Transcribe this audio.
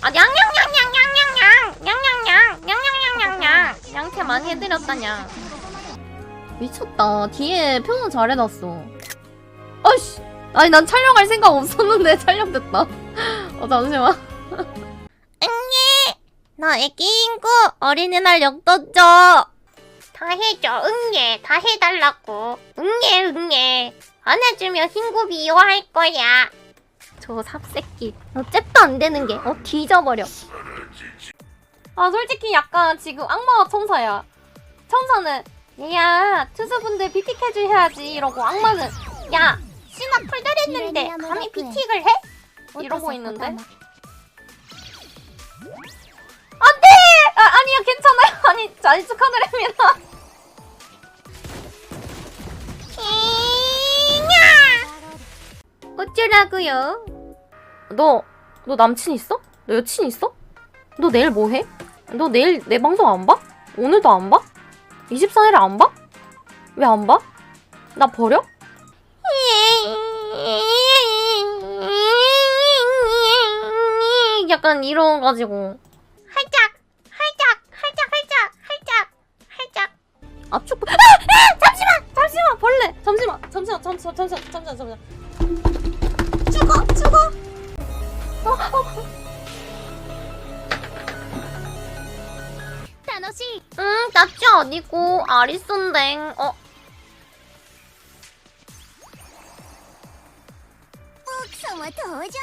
아 냥냥냥냥냥냥냥 냥냥냥 냥냥냥냥냥 양태 많이 해드렸다냐 미쳤다 뒤에 표현 잘해놨어 아이씨 아니 난 촬영할 생각 없었는데 촬영됐다 어 잠시만 응예 나 애기 인구 어린이날 용돈 줘 다 해줘. 응예 다 해달라고. 응예 응예 안 해주면 신고 비호할 거야. 저 삽새끼. 어 잽도 안 되는 게 어 뒤져버려. 아 솔직히 약간 지금 악마와 천사야. 천사는 얘야 투수분들 BTK 해야지. 이러고 악마는 야 신화 털들했는데 감히 BT를 해? 이러고 있는데 아니 축하드립니다 어쩌라고요 너 너 남친 있어? 너 여친 있어? 너 내일 뭐 해? 너 내일 내 방송 안 봐? 오늘도 안 봐? 24일에 안 봐? 왜 안 봐? 나 버려? 약간 이러가지고 압축 아! 아! 잠시만 잠시만 벌레 잠시만 잠시만 잠시만 잠시만 잠시만 잠시만 죽어 죽어 어, 어. 楽しい 응, 나치 아니고 아리손댕. 어, 奥様登場